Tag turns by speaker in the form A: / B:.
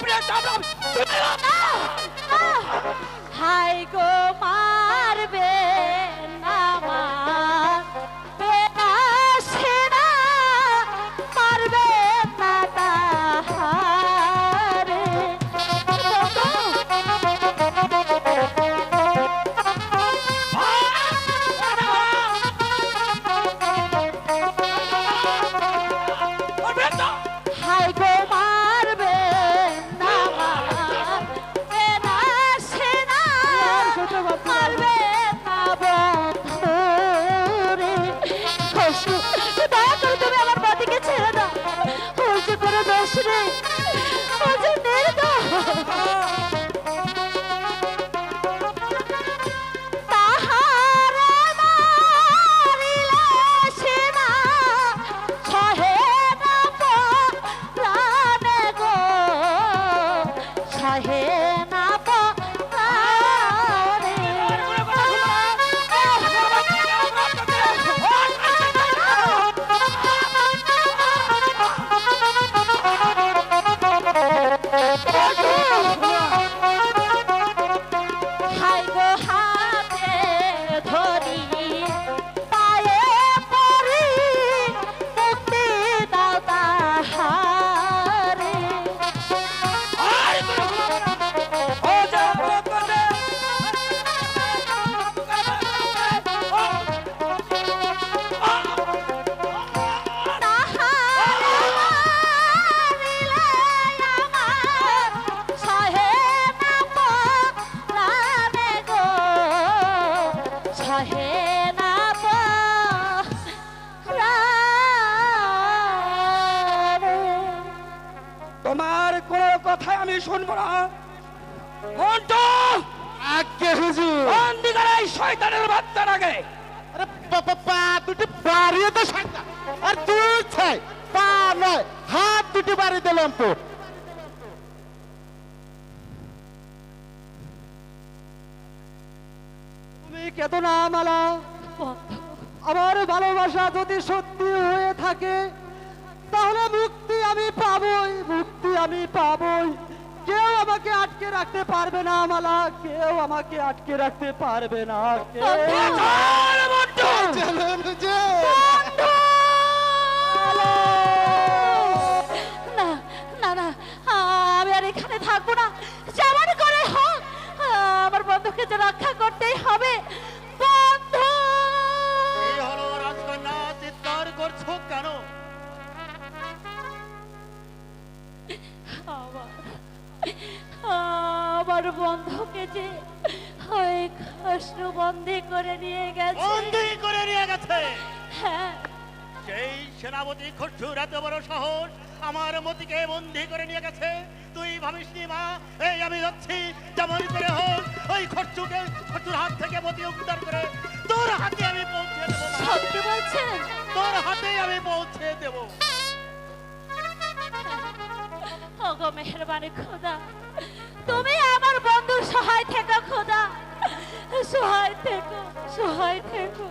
A: 不要打仗来了。啊
B: 啊。海哥 অসু দয়া করে তুমি আমার পথকে ছেড়ে দাও। অসু করে দোষ নেই অসু মেরে দাও। Hey
A: আমি শুনব না
C: হুজুর।
A: এই শয়তানের বাচ্চার আগে।
C: আরে বাবা দুটি বাড়িয়ে তো শয়তান। আর তুই ছাই পা নয় হাত দুটি বাড়ি দিলাম তো
D: তুমি কেত না মালা। আমার ভালোবাসা যদি সত্যি হয়ে থাকে তাহলে মুক্তি আমি পাবই মুক্তি আমি পাবই। কেউ আমাকে আটকে রাখতে পারবে না মালা। কেউ আমাকে আটকে রাখতে পারবে না
B: না না না আমি আর এখানে থাকব না। যেমন করে হোক আমার বন্ধুকে যে রক্ষা করতেই হবে। বন্ধু!
E: এই হলো রাজকন্যা চিৎকার করছ
B: আমার বন্ধুকে যে কষ্ট বন্দি করে নিয়ে গেছে। বন্দি
E: করে নিয়ে গেছে।
B: হ্যাঁ।
E: সেই সেনাপতি খসুর এত বড় সাহস আমার মতিকে বন্দি করে নিয়ে গেছে। তুই ভাবিস নি মা এই আমি যাচ্ছি যেমন করে হোক ওই খরচুকে খরচুর হাত থেকে মতি উদ্ধার করে তোর হাতে আমি পৌঁছে দেবো সত্যি
B: বলছেন?
E: তোর হাতে আমি পৌঁছে দেবো।
B: ওগো মেহরবানি খোদা তুমি আমার বন্ধুর সহায় থেকো খোদা। সহায় থেকো সহায় থেকো।